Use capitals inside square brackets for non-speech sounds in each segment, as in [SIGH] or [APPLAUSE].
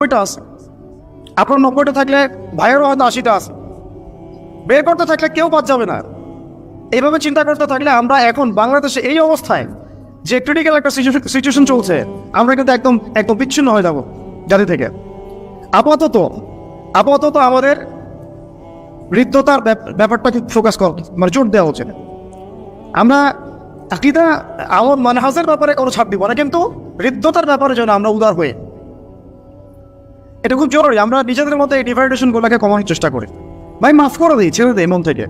নব্বইটা আছে আপনার নব্বইটা থাকলে ভাইয়েরও হয়তো আশিটা বের করতে থাকলে কেউ বাদ যাবে না। এইভাবে চিন্তা করতে থাকলে আমরা এখন বাংলাদেশে এই অবস্থায় যে ক্রিটিক্যাল একটা সিচুয়েশন চলছে, আমরা কিন্তু একদম একদম বিচ্ছিন্ন হয়ে যাব জাতি থেকে। আপাতত আপাতত আমাদের বৃদ্ধতার ব্যাপ- ব্যাপারটাকে ফোকাস কর মানে জোর দেওয়া উচিত। আমরা আকিদা আমার মানহাজের ব্যাপারে কোনো ছাড় দিব না, কিন্তু বৃদ্ধতার ব্যাপারে যেন আমরা উদার হয়ে এটা খুব জরুরি, আমরা নিজেদের মধ্যে এই ডিভাইডেশনগুলোকে কমানোর চেষ্টা করি। ভাই, মাফ করে দিই, ছেড়ে দিই মন থেকে।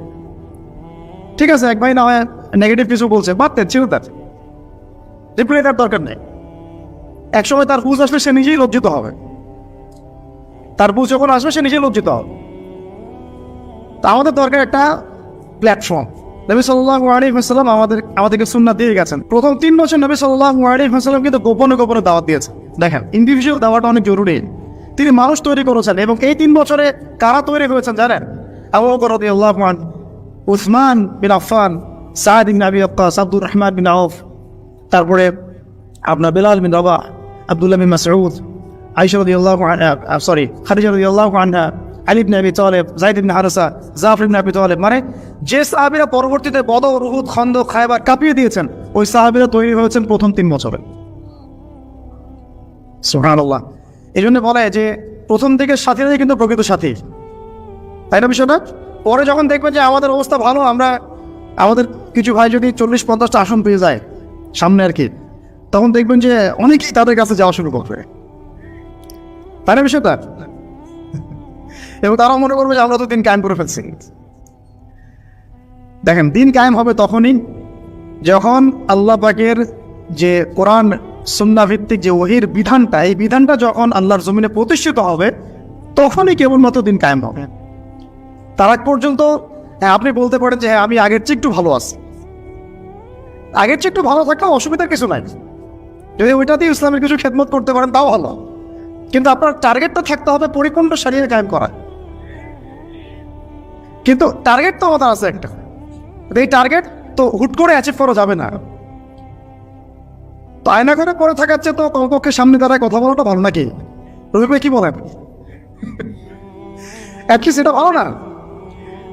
ঠিক আছে, এক ভাই না হয় নেগেটিভ কিছু বলছে, বাদ দেন ছেড়ে দেন রিপ্লাই দেওয়ার দরকার নেই। একসময় তার বুঝ আসবে, সে নিজেই লজ্জিত হবে। তার বুঝ যখন আসবে, সে নিজেই লজ্জিত হবে। তা আমাদের দরকার একটা প্ল্যাটফর্ম নবী সাল্লাহ আলী হাসাল্লাম আমাদের আমাদেরকে সুন্না দিয়ে গেছেন। প্রথম তিন বছর নবী সাল্লাহ আলী হাসাল্লাম কিন্তু গোপনে গোপনে দাওয়াত দিয়েছে দেখেন ইন্ডিভিজুয়াল দাওয়াটা অনেক জরুরি। তিনি মানুষ তৈরি করেছেন এবং এই তিন বছরে কারা তৈরি হয়েছেন জানেন? আবু বকর রাদিয়াল্লাহু আনহু, উসমান বিন আফফান সাদ বিন আবি আক্কাস আব্দুর রহমান বিন আউফ, তারপরে আপনার Bilal bin Rabah, Abdullah bin Masud, Ayesha sorry, Khadija রাদিয়াল্লাহু আনহা, আলী ইবনে আবি তালেব জাইদ ইবনে হারসা, জাফর ইবনে আবি তালেব মানে যে সাহাবীরা পরবর্তীতে বদর উহুদ খন্দক খায়বার কাঁপিয়ে দিয়েছেন, ওই সাহাবীরা তৈরি হয়েছেন প্রথম তিন বছরে। সুবহানাল্লাহ। এই জন্য বলে যে প্রথম থেকে সাথীরাই কিন্তু প্রকৃত সাথী। তাই না বিষয়টা পরে যখন দেখবেন যে আমাদের অবস্থা ভালো, আমরা, আমাদের কিছু ভাই যদি চল্লিশ, পঞ্চাশটা আসন পেয়ে যায় সামনে আর কি, তখন দেখবেন যে অনেকেই তাদের কাছে যাওয়া শুরু করবে। তাই না বিষয়টা এবং তারা মনে করবে যে আমরা তো দিন কায়েম করে ফেলছি। দেখেন, দিন কায়েম হবে তখনই যখন আল্লাহ পাকের যে কোরআন সুন্না ভিত্তিক যে ওহির বিধানটা, এই বিধানটা যখন আল্লাহর জমিনে প্রতিষ্ঠিত হবে, তখনই কেবলমাত্র দিন কায়েম হবে। তার আগ পর্যন্ত হ্যাঁ আপনি বলতে পারেন যে হ্যাঁ আমি আগের চেয়ে একটু ভালো আছি। আগের চেয়ে একটু ভালো থাকলেও অসুবিধার কিছু নাই। যদি ওইটাতেই ইসলামের কিছু খেদমত করতে পারেন, তাও ভালো। কিন্তু আপনার টার্গেটটা থাকতে হবে পরিপূর্ণ সারিয়ে কায়েম করা কিন্তু টার্গেট তো আমাদের আছে একটা। এই টার্গেট তো হুট করে অ্যাচিভ করা যাবে না। তো আয়না করে পরে থাকাচ্ছে তো কমপক্ষে সামনে দাঁড়ায় কথা বলাটা ভালো নাকি? রবি ভাই কি বলেন? অ্যাটলিস্ট এটা ভালো না।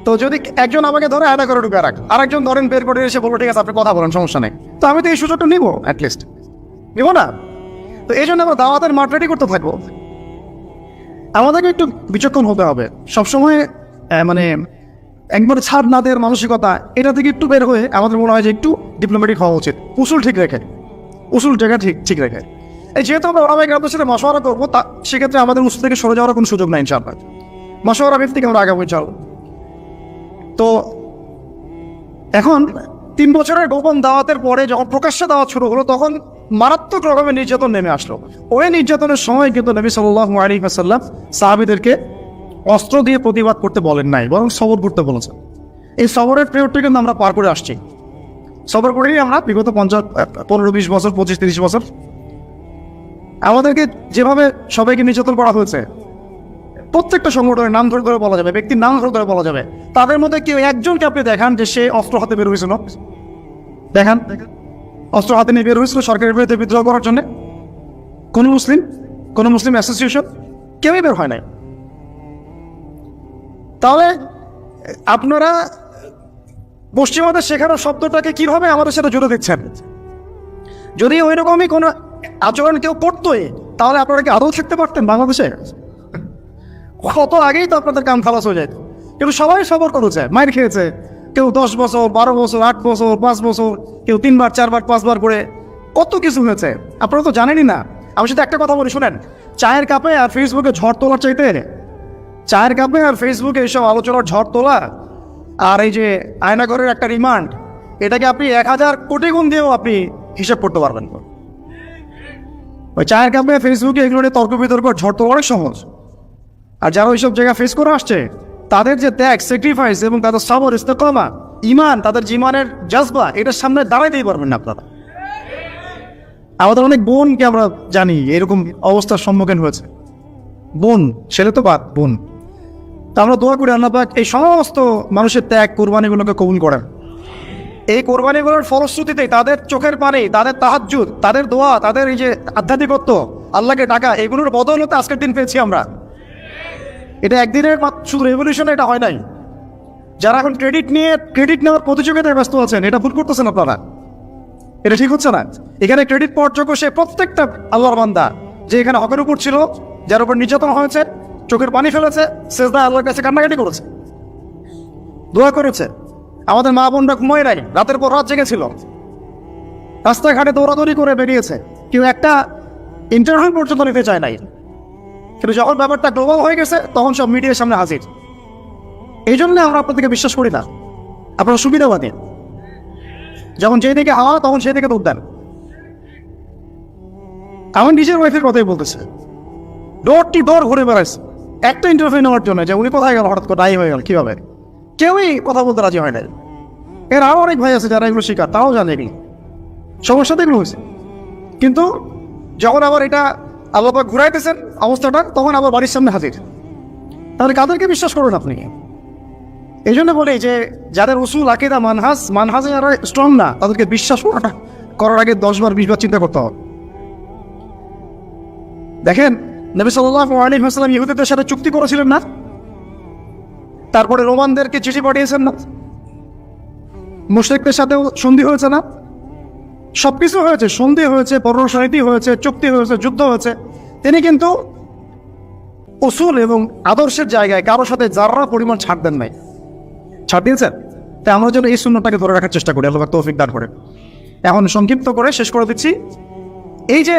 তো যদি একজন আমাকে ধরে আয়না করে ঢুকে রাখ আর একজন ধরেন বের করে এসে বলব, ঠিক আছে, আপনি কথা বলেন, সমস্যা নেই। তো আমি তো এই সুযোগটা নিবো অ্যাটলিস্ট নিবো না? তো এই জন্য আমরা দাওয়াতের মাঠ রেডি করতে থাকব। আমাদেরকে একটু বিচক্ষণ হতে হবে। সবসময় মানে একবারে ছাড় না দেওয়ার মানসিকতা, এটা থেকে একটু বের হয়ে আমাদের মনে হয় যে একটু ডিপ্লোম্যাটিক হওয়া উচিত। উসুল ঠিক রেখে। উসুল জায়গা ঠিক ঠিক রেখে। এই যেহেতু আমরা ওরামাই গ্রামদের সাথে মশওয়ারা করব, তা সেক্ষেত্রে আমাদের উসুল থেকে সরে যাওয়ার কোনো সুযোগ নাই, ইনশাআল্লাহ। মশওয়ারা ভিত্তিক আমরা আগাবো, ইনশাআল্লাহ। তো এখন তিন বছরের গোপন দাওয়াতের পরে যখন প্রকাশ্যে দাওয়াত শুরু হলো, তখন মারাত্মক রকমের নির্যাতন নেমে আসলো। ওই নির্যাতনের সময় কিন্তু নবী সাল্লাহ আলী আসাল্লাম সাহাবিদেরকে অস্ত্র দিয়ে প্রতিবাদ করতে বলেন নাই, বরং সবর করতে বলেছেন। এই সবরের পিরিয়ডটা কিন্তু আমরা পার করে আসছি। সবর করেই আমরা বিগত পঞ্চাশ পনেরো, বিশ বছর, পঁচিশ, তিরিশ বছর আমাদেরকে যেভাবে সবাইকে নির্যাতন করা হয়েছে, প্রত্যেকটা সংগঠনের নাম ধরে ধরে বলা যাবে, ব্যক্তির নাম ধরে ধরে বলা যাবে, তাদের মধ্যে কেউ একজনকে আপনি দেখান যে সে অস্ত্র হাতে বের হয়েছিল। দেখান। অস্ত্র হাতে নিয়ে বের হয়েছিল সরকারের বিরুদ্ধে বিদ্রোহ করার জন্য। কোনো মুসলিম কোনো মুসলিম অ্যাসোসিয়েশন কেউই বের হয় নাই। তাহলে আপনারা পশ্চিমাদের শেখানো শব্দটাকে কীভাবে আমাদের সাথে জুড়ে দিচ্ছেন? যদি ওই রকমই কোনো আচরণ কেউ করতোই তাহলে আপনারা কি আদৌ থাকতে পারতেন বাংলাদেশে? কত আগেই তো আপনাদের কাম খালাস হয়ে যেত কিন্তু সবাই সবর করেছে মায়ের খেয়েছে। কেউ দশ বছর, বারো বছর, আট বছর, পাঁচ বছর, কেউ তিনবার, চারবার, পাঁচবার করে কত কিছু হয়েছে। আপনারা তো জানেনই না। আমি শুধু একটা কথা বলি, শুনেন। চায়ের কাপে আর ফেসবুকে ঝড় তোলার চাইতে, চায়ের কাপে আর ফেসবুকে এইসব আলোচনার ঝড় তোলা আর এই যে আয়নাঘরের একটা রিমান্ড এটাকে আপনি এক হাজার কোটি গুণ দিয়েও আপনি হিসাব করতে পারবেন। ওই চায়ের কাপে ফেসবুকে এগুলো নিয়ে তর্ক বিতর্ক, ঝড় তো অনেক সহজ। আর যারা ওইসব জায়গা ফেস করে আসছে, তাদের যে ত্যাগ স্যাক্রিফাইস এবং তাদের সবর, ইস্তেকমা ইমান তাদের জীবনের জজবা, এটার সামনে দাঁড়াইতেই পারবেন না আপনারা। আমাদের অনেক বোনকে আমরা জানি, এরকম অবস্থার সম্মুখীন হয়েছে। বোন, ছেলে তো বাদ বোন। তা আমরা দোয়া করি আল্লাহ পাক এই সমস্ত মানুষের ত্যাগ কোরবানিগুলোকে কবুল করেন। এই কোরবানিগুলোর ফলশ্রুতিতে তাদের চোখের পানি, তাদের তাহাজ্জুদ, তাদের দোয়া, তাদের এই যে আধ্যাত্মিকত্ব, আল্লাহকে ডাকা, এগুলোর বদৌলতে আজকের দিন পেয়েছি আমরা। এটা একদিনের শুধু রেভলিউশনে এটা হয় নাই। যারা এখন ক্রেডিট নিয়ে ক্রেডিট নেওয়ার প্রতিযোগিতায় ব্যস্ত আছেন, এটা ভুল করতেছেন আপনারা। এটা ঠিক হচ্ছে না। এখানে ক্রেডিট পাওয়ার যোগ্য সে প্রত্যেকটা আল্লাহর বান্দা, যে এখানে হকের উপর ছিল, যার উপর নির্যাতন হয়েছে চোখের পানি ফেলেছে শেষদা আল্লাহর কাছে কান্নাকাটি করেছে। দোয়া করেছে, আমাদের মা বোনরা ঘুমায় নাই, রাতের পর রাত জেগেছিল। রাস্তাঘাটে দৌড়াদৌড়ি করে বেরিয়েছে, কেউ একটা ইন্টারভিউ পর্যন্ত নিতে চায় নাই। কিন্তু যখন ব্যাপারটা গ্লোবাল হয়ে গেছে, তখন সব মিডিয়ার সামনে হাজির। এই জন্য আমরা আপনাদেরকে বিশ্বাস করি না। আপনারা সুবিধাবাদী। যখন যেই দিকে হাওয়া, তখন সেই দিকে দৌড় দেন। আমার নিজের ওয়াইফের কথাই বলতেছে। ডোরটি ডোর ঘুরে বেড়াইছে। একটা ইন্টারভিউ নেওয়ার জন্য যে উনি কোথায় গেল, হঠাৎ করে নাই হয়ে গেল, কীভাবে? কেউই কথা বলতে রাজি হয় নাই। এর আরও অনেক ভাই আছে যারা এগুলো শিকার, তাও জানেনি। সমস্যা তো এগুলো হয়েছে। কিন্তু যখন আবার এটা আল্লাপা ঘুরাইতেছেন অবস্থাটা, তখন আবার বাড়ির সামনে হাজির। তাহলে কাদেরকে বিশ্বাস করুন আপনি? এই জন্য বলি যে, যাদের উসুল, আকিদা, মানহাজ, মানহাজে যারা স্ট্রং না, তাদেরকে বিশ্বাস করাটা, করার আগে দশ বার, বিশ বার চিন্তা করতে হবে। দেখেন নবী সাল্লাহ আলী হাসলাম ইহুদিদের সাথে চুক্তি করেছিলেন না? তারপরে রোমানদেরকে চিঠি পাঠিয়েছেন না? মুশরিকদের সাথেও সন্ধি হয়েছে না? সব কিছু হয়েছে, সন্ধি হয়েছে পরশনীতি হয়েছে, চুক্তি হয়েছে, যুদ্ধ হয়েছে। তিনি কিন্তু উসুল এবং আদর্শের জায়গায় কারোর সাথে যারা পরিমাণ ছাড় দেন নাই। ছাড় দিয়েছেন? তাই আমরা যেন এই শূন্যটাকে ধরে রাখার চেষ্টা করি, আল্লাহ তৌফিক দান করে এখন সংক্ষিপ্ত করে শেষ করে দিচ্ছি। এই যে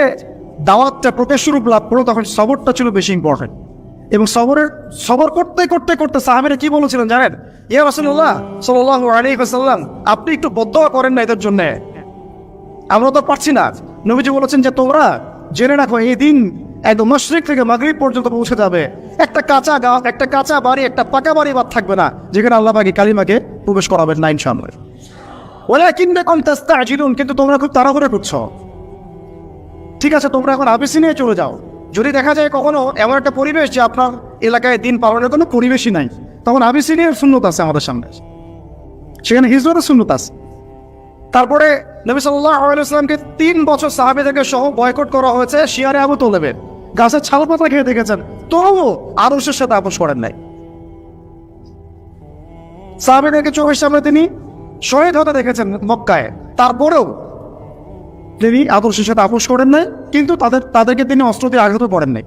দাওয়াতটা প্রকাশ রূপ লাভ করল তখন সবরটা ছিল বেশি ইম্পর্টেন্ট এবং সবরের, সবর করতে করতে করতে সাহাবেরা কি বলেছিলেন জানেন? ইয়া রাসূলুল্লাহ সাল্লাল্লাহু আলাইহি ওয়াসাল্লাম, আপনি একটু বদদোয়া করেন না এদের জন্য। আমরা তো পারছি না। নবীজি বলেছেন যে তোমরা জেনে রাখো, এই দিন একদম মশরিক থেকে মাগরিব পর্যন্ত পৌঁছে যাবে। একটা কাঁচা গাছ একটা কাঁচা বাড়ি, একটা পাকা বাড়ি বাদ থাকবে না, যেখানে আল্লাহ পাকি কালিমাকে প্রবেশ করাবেন নাইন ইনশাআল্লাহ। ওলা কিনবে কম তেস্তা কিন্তু তোমরা খুব তাড়াহুড়ো করছ। ঠিক আছে, তোমরা এখন আবিসি নিয়ে চলে যাও। যদি দেখা যায় কখনো এমন একটা পরিবেশ যে আপনার এলাকায় দিন পালনের কোনো পরিবেশই নাই, তখন আবিসি নিয়ে শূন্যত আছে আমাদের সামনে। সেখানে হিজরতের শূন্যত আছে। তারপরে নবী সাল্লাহ আলাইসলামকে তিন বছর সাহাবিদেরকে সহ বয়কট করা হয়েছে শিয়ারে আবু তোলেবে গাছের ছাল পাতা খেয়ে দেখেছেন, তবুও আদর্শের সাথে আপোষ করেন নাই। সাহাবিদেরকে চোখের সামনে তিনি শহীদ হতে দেখেছেন মক্কায়। তারপরেও তিনি আদর্শের সাথে আপোষ করেন নাই, কিন্তু তাদের, তাদেরকে তিনি অস্ত্র দিয়ে আঘাতও করেন নাই।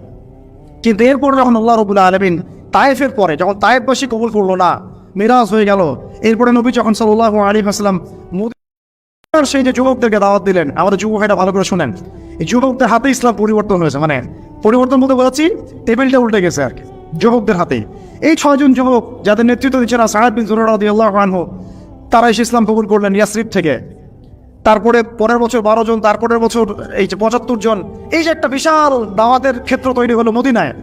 কিন্তু এরপরে যখন আল্লাহ রবুল্লা আলমিন তায়েফের পরে, যখন তায়েফবাসী কবুল করল না, মিরাজ হয়ে গেল, এরপরে নবী যখন সাল্লাহ আলী আসলাম আর সেই যে যুবকদেরকে দাওয়াত দিলেন, আমাদের যুবক ভাইটা ভালো করে শোনেন, এই যুবকদের হাতে ইসলাম পরিবর্তন হয়েছে মানে পরিবর্তন বলতে বলেছি টেবিলটা উল্টে গেছে আর যুবকদের হাতেই এই ছয়জন যুবক যাদের নেতৃত্ব দিচ্ছেন সাহাদ বিন জুরাহ তারা এসে ইসলাম কবুল করলেন ইয়াসরিফ থেকে। তারপরে পরের বছর বারো জন, তারপরের বছর এই যে পঁচাত্তর জন, এই যে একটা বিশাল দাওয়াতের ক্ষেত্র তৈরি হলো মদিনায়।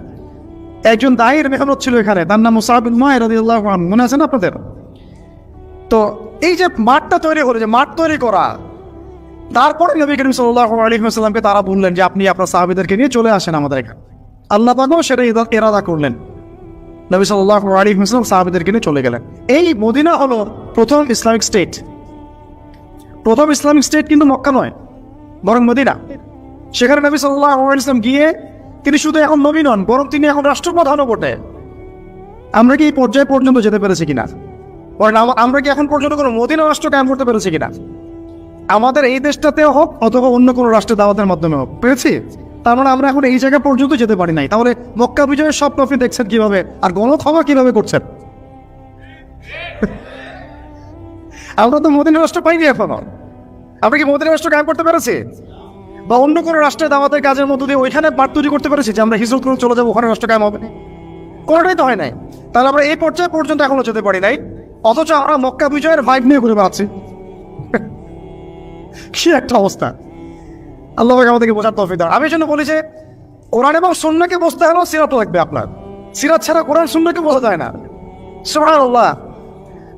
একজন দায়ের মেহনত ছিল এখানে, তার নাম মুসাহাবিন মায়ের রাদিয়াল্লাহু আনহু। মনে আছে না আপনাদের? তো এই যে মাঠটা তৈরি হলো, যে মাঠ তৈরি করা, তারপরে নবী করিম সাল্লাহ আলহিহাস্লামকে তারা বললেন যে, আপনি আপনার সাহাবিদেরকে নিয়ে চলে আসেন আমাদের এখানে। আল্লাহ পাকও সেটা এরাদা করলেন। নবী সাল্লাহ আলহিহাস্লাম সাহাবিদেরকে নিয়ে চলে গেলেন। এই মদিনা হলো প্রথম ইসলামিক স্টেট। প্রথম ইসলামিক স্টেট কিন্তু মক্কা নয়, বরং মদিনা। সেখানে নবী সাল্লাহ গিয়ে তিনি শুধু এখন নবী নন, বরং তিনি এখন রাষ্ট্রপ্রধানও বটে। আমরা কি এই পর্যায়ে পর্যন্ত যেতে পেরেছি কিনা? বরং আমরা কি এখন পর্যন্ত কোনো মদিনা রাষ্ট্র কায়েম করতে পেরেছি কিনা? আমাদের এই দেশটাতে হোক, অথবা অন্য কোনো রাষ্ট্রের দাওয়াতের মাধ্যমে হোক। পেরেছি? তার মানে আমরা এখন এই জায়গা পর্যন্ত যেতে পারি নাই। তাহলে মক্কা বিজয়ের স্বপ্ন আপনি দেখছেন কীভাবে? আর গণক্ষমা কীভাবে করছেন? [LAUGHS] আমরা তো মদিনা রাষ্ট্র পাইনি এখনও। আমরা কি মদিনা রাষ্ট্র কায়েম করতে পেরেছি? বা অন্য কোনো রাষ্ট্রের দাওয়াতের কাজের মধ্য দিয়ে ওইখানে বার্ত তৈরি করতে পেরেছি যে আমরা হিজরত করে চলে যাব, ওখানে রাষ্ট্র কায়েম হবে? কোনোটাই তো হয় নাই। তাহলে আমরা এই পর্যায়ে পর্যন্ত এখনও যেতে পারি নাই। অথচ আমরা মক্কা বিজয়ের ভাইব নিয়ে ঘুরে বেড়াচ্ছি। [LAUGHS] কি একটা অবস্থা। আল্লাহ আমাদেরকে বোঝার তৌফিক দাও। আমি জন্য বলি যে, কোরআন এবং সুন্নাকে বসতে হলেও সিরাত লাগবে আপনার। সিরাত ছাড়া কোরআন সুন্নাকে বোঝা যায় না। সুবহানাল্লাহ।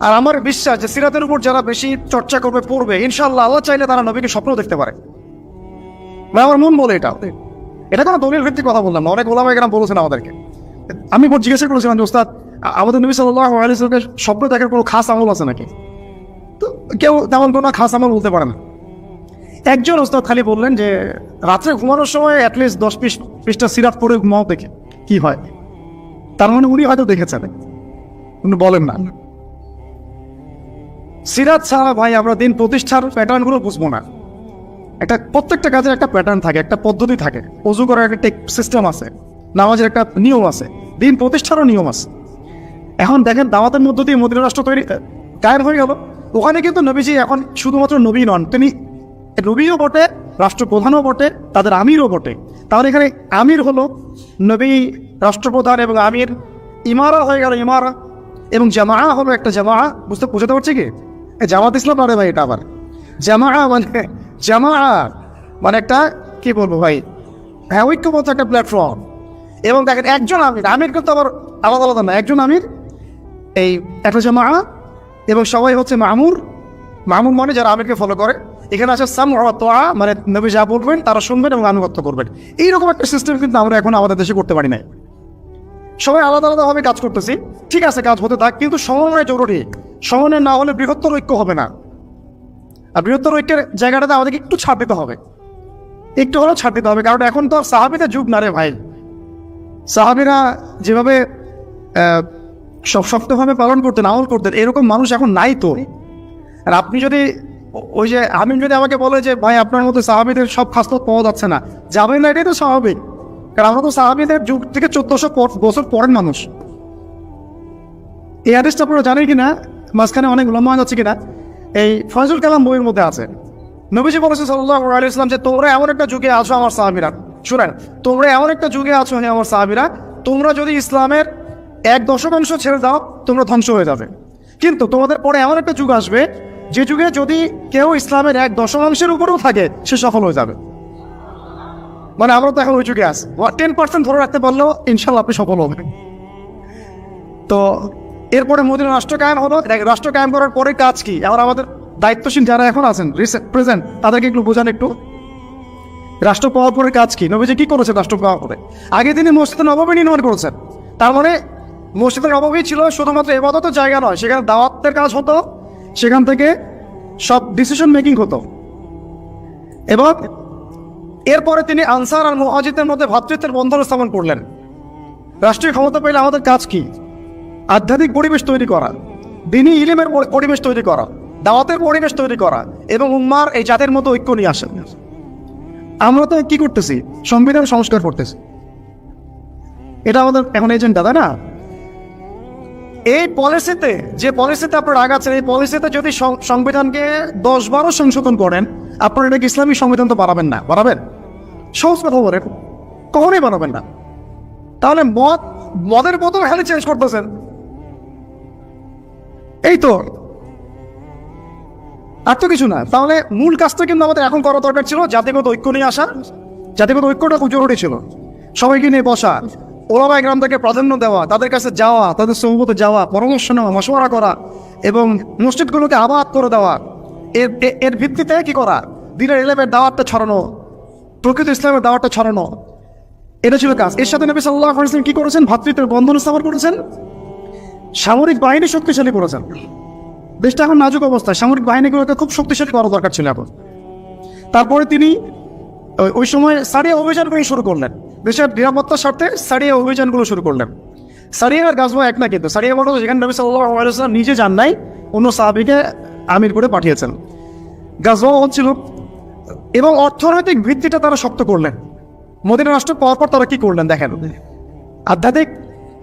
আর আমার বিশ্বাস যে সিরাতের উপর যারা বেশি চর্চা করবে, পড়বে, ইনশাআল্লাহ আল্লাহ চাইলে তারা নবীকে স্বপ্ন দেখতে পারে। মানে আমার মন বলে এটা। এটা কোনো দলিল ভিত্তিক কথা বললাম না, অনেক ওলামা এখানে বলেছেন আমাদেরকে। আমি জিজ্ঞাসা করেছিলাম যে, ওস্তাদ, আমাদের নবী সাল্লাহ আলিয়াকে স্বপ্ন দেখার কোনো খাস আমল আছে নাকি? তো কেউ তেমন কোনো খাস আমল বলতে পারে না। একজন ওস্তাদ খালি বললেন যে, রাত্রে ঘুমানোর সময় অ্যাটলিস্ট দশ পিস পিসটা সিরাত পরে ঘুমাও দেখে, কি হয়? তার মানে উনি হয়তো দেখেছেন। উনি বলেন না। সিরাত ছাড়া ভাই, আমরা দিন প্রতিষ্ঠার প্যাটার্নগুলো বুঝব না। একটা, প্রত্যেকটা কাজের একটা প্যাটার্ন থাকে, একটা পদ্ধতি থাকে। অজু করার একটা টেক সিস্টেম আছে, নামাজের একটা নিয়ম আছে, দিন প্রতিষ্ঠারও নিয়ম আছে। এখন দেখেন, দাওয়াতের মধ্য দিয়ে মদিনা রাষ্ট্র তৈরি কায়েম হয়ে গেল। ওখানে কিন্তু নবীজি এখন শুধুমাত্র নবী নন, তিনি নবীও বটে, রাষ্ট্রপ্রধানও বটে, তাদের আমিরও বটে। তাহলে এখানে আমির হলো নবী রাষ্ট্রপ্রধান এবং আমির। ইমারা হয়ে গেল ইমারা এবং জামা হলো একটা জামা বুঝতে বুঝতে পারছি কি? জামাত ইসলাম আরে ভাই এটা আবার? জামা মানে জামা মানে একটা, কি বলব ভাই? হ্যাঁ ঐক্যবদ্ধ একটা প্ল্যাটফর্ম এবং দেখেন, একজন আমির আমির কিন্তু আবার আলাদা আলাদা না, একজন আমির, এই একটা জামা এবং সবাই হচ্ছে মামুর। মামুর মানে যারা আমিরকে ফলো করে। এখানে আছে সাম তোয়া মানে নবী যা বলবেন, তারা শুনবেন এবং আনুগত্য করবেন। এইরকম একটা সিস্টেম কিন্তু আমরা এখন আমাদের দেশে করতে পারি নাই। সবাই আলাদা আলাদাভাবে কাজ করতেছি। ঠিক আছে, কাজ হতে থাক, কিন্তু সমন্বয় জরুরি। সমন্বয় না হলে বৃহত্তর ঐক্য হবে না। আর বৃহত্তর ঐক্যের জায়গাটাতে আমাদেরকে একটু ছাড় দিতে হবে। একটু হলেও ছাড় দিতে হবে, কারণ এখন তো আর সাহাবিদের যুগ না রে ভাই। সাহাবিরা যেভাবে সব শক্তভাবে পালন করতেন, আমল করতেন, এরকম মানুষ এখন নাই তো। আর আপনি যদি ওই যে আমি যদি আমাকে বলে যে, ভাই, আপনার মতো সাহাবিদের সব খাস্ত পাওয়া যাচ্ছে না। যাবেন না, এটাই তো স্বাভাবিক। কারণ আমরা তো সাহাবিদের যুগ থেকে চোদ্দশো বছর পরের মানুষ। এই আদেশটা আপনারা জানেন কিনা? মাঝখানে অনেক লম্বা হয়ে যাচ্ছে কিনা? এই ফয়জুল কালাম বইয়ের মধ্যে আছে। নবীজি বলেছে সাল্লাহ আলাইসলাম যে, তোমরা এমন একটা যুগে আছো আমার সাহাবিরা। শুনেন, তোমরা এমন একটা যুগে আছো হে আমার সাহাবিরা। তোমরা যদি ইসলামের এক দশমাংশ ছেড়ে দাও, তোমরা ধ্বংস হয়ে যাবে। কিন্তু তোমাদের পরে এমন একটা যুগ আসবে, যে যুগে যদি কেউ ইসলামের এক দশমাংশের উপরেও থাকে, সে সফল হয়ে যাবে। মানে আমরা তো এখন ওই যুগে আছি। টেন পার্সেন্ট ধরে রাখতে পারলেও ইনশাল্লাহ আপনি সফল হবেন। তো এরপরে মদিনা রাষ্ট্র কায়েম হলো। রাষ্ট্র কায়েম করার পরে কাজ কি? এখন আমাদের দায়িত্বশীল যারা এখন আছেন প্রেজেন্ট তাদেরকে একটু বোঝান একটু। রাষ্ট্র পাওয়ার পরে কাজ কি? নবীজি কি করেছেন রাষ্ট্র পাওয়ার পরে? আগে তিনি মসজিদ নবমী নির্মাণ করেছেন। তার মানে মসজিদের নবমী ছিল শুধুমাত্র এবাদতের জায়গা নয়, সেখানে দাওয়াতের কাজ হতো, সেখান থেকে সব ডিসিশন মেকিং হতো। এবং এরপরে তিনি আনসার আর মুহাজিদের মধ্যে ভ্রাতৃত্বের বন্ধন স্থাপন করলেন। রাষ্ট্রীয় ক্ষমতা পেলে আমাদের কাজ কি? আধ্যাত্মিক পরিবেশ তৈরি করা দিনই ইলিমের পরিবেশ তৈরি করা, দাওয়াতের পরিবেশ তৈরি করা এবং উম্মার এই জাতের মতো ঐক্য নিয়ে আসেন আমরা তো কি করতেছি? সংবিধান সংস্কার করতেছি। এটা আমাদের এখন এজেন্ডা তাই না? এই পলিসিতে যে পলিসিতে আপনারা আগাচ্ছেন এই পলিসিতে যদি সংবিধানকে দশ বারো সংশোধন করেন, আপনারা এটাকে ইসলামী সংবিধান তো বাড়াবেন না। বাড়াবেন? সহজ কথা বলেন কখনোই বানাবেন না। তাহলে মদ, মদের বোতল খালি চেঞ্জ করতেছেন। এই তো। আর তো কিছু না। তাহলে মূল কাজটা কিন্তু আমাদের এখন করা দরকার ছিল, জাতিগত ঐক্য নিয়ে আসা। জাতিগত ঐক্যটা খুব জরুরি ছিল। সবাইকে নিয়ে বসা ওলামা গ্রাম থেকে প্রাধান্য দেওয়া, তাদের কাছে যাওয়া, তাদের সমবতে যাওয়া, পরামর্শ নেওয়া, মশওয়ারা করা এবং মসজিদগুলোকে আবাদ করে দেওয়া। এর এর ভিত্তিতে কি করা? দিনের এলেমের দাওয়াতটা ছড়ানো প্রকৃত ইসলামের দাওয়াটা ছড়ানো। এটা ছিল কাজ। এর সাথে নবী সাল্লাহ ইসলাম কি করেছেন? ভাতৃত্বের বন্ধন স্থাপন করেছেন। সামরিক বাহিনী শক্তিশালী করেছেন। দেশটা এখন নাজুক অবস্থায়। সামরিক বাহিনীগুলোকে খুব শক্তিশালী করা দরকার ছিল এখন। তারপরে তিনি ওই- সময় সারিয়া অভিযানগুলো শুরু করলেন। দেশের নিরাপত্তার স্বার্থে সারিয়া অভিযানগুলো শুরু করলেন। সারিয়া আর গাজওয়া এক না কিন্তু। সারিয়া বলো যেখানে নবী সাল্লাম নিজে যান নাই, অন্য সাহাবিকে আমির করে পাঠিয়েছেন। গাজওয়া হচ্ছিল এবং অর্থনৈতিক ভিত্তিটা তারা শক্ত করলেন। মদিনা রাষ্ট্র পাওয়ার পর তারা কি করলেন দেখেন? আধ্যাত্মিক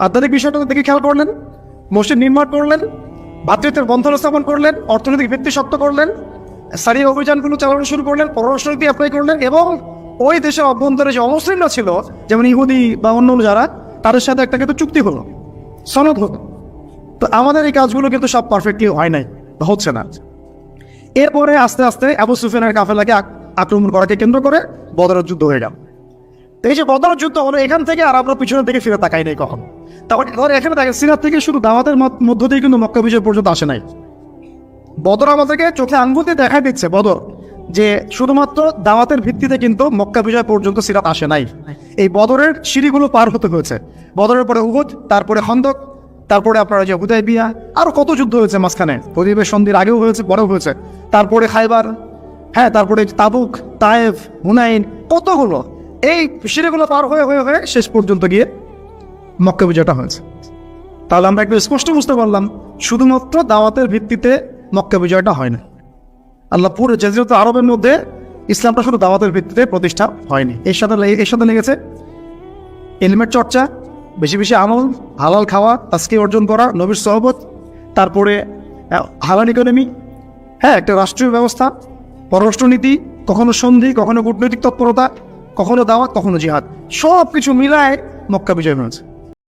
আধ্যাত্মিক বিষয়টা দেখে খেয়াল করলেন, মসজিদ নির্মাণ করলেন ভাতৃত্বের বন্ধন স্থাপন করলেন, অর্থনৈতিক ভিত্তি শক্ত করলেন স্থানীয় অভিযানগুলো চালানো শুরু করলেন, পররাষ্ট্রনীতি অ্যাপ্লাই করলেন এবং ওই দেশের অভ্যন্তরে যে অমুসলিমরা ছিল, যেমন ইহুদি বা অন্য যারা, তাদের সাথে একটা কিন্তু চুক্তি হলো, সনদ হলো। তো আমাদের এই কাজগুলো কিন্তু সব পারফেক্টলি হয় নাই হচ্ছে না। এরপরে আস্তে আস্তে আবু সুফিয়ানের কাফেলাকে আক্রমণ করাকে কেন্দ্র করে বদরের যুদ্ধ হয়ে গেল। তো এই যে বদরের যুদ্ধ হলো, এখান থেকে আর আমরা পিছনের দিকে ফিরে তাকাই নাই কখন। তখন ধর এখানে দেখেন সিরাত থেকে শুধু দাওয়াতের মধ্য দিয়ে কিন্তু মক্কা বিজয় পর্যন্ত আসে নাই। বদর আমাদেরকে চোখে আঙ্গুতে দেখা দিচ্ছে বদর, যে শুধুমাত্র দাওয়াতের ভিত্তিতে কিন্তু মক্কা বিজয় পর্যন্ত সিরাত আসে নাই। এই বদরের সিঁড়িগুলো পার হতে হয়েছে। বদরের পরে উহুদ, তারপরে খন্দক তারপরে আপনারা যে হুদাই বিয়া, আরও কত যুদ্ধ হয়েছে মাঝখানে? হদিবের সন্ধির আগেও হয়েছে, পরেও হয়েছে। তারপরে খাইবার হ্যাঁ তারপরে তাবুক, তায়েফ, হুনাইন কতগুলো এই সিঁড়িগুলো পার হয়ে হয়ে হয়ে শেষ পর্যন্ত গিয়ে মক্কা বিজয়টা হয়েছে। তাহলে আমরা একটু স্পষ্ট বুঝতে পারলাম, শুধুমাত্র দাওয়াতের ভিত্তিতে মক্কা বিজয়টা হয় না আল্লাহ পুরো জাজিরত আরবের মধ্যে ইসলামটা শুধু দাওয়াতের ভিত্তিতে প্রতিষ্ঠা হয়নি। এর সাথে এর সাথে লেগেছে এলিমেট চর্চা বেশি বেশি আমল, হালাল খাওয়া তাস্কি অর্জন করা, নবীর সহবত, তারপরে হালাল ইকোনমি হ্যাঁ একটা রাষ্ট্রীয় ব্যবস্থা, পররাষ্ট্রনীতি, কখনো সন্ধি, কখনো কূটনৈতিক তৎপরতা, কখনো দাওয়াত, কখনো জিহাদ সব কিছু মিলায় মক্কা বিজয় হয়েছে।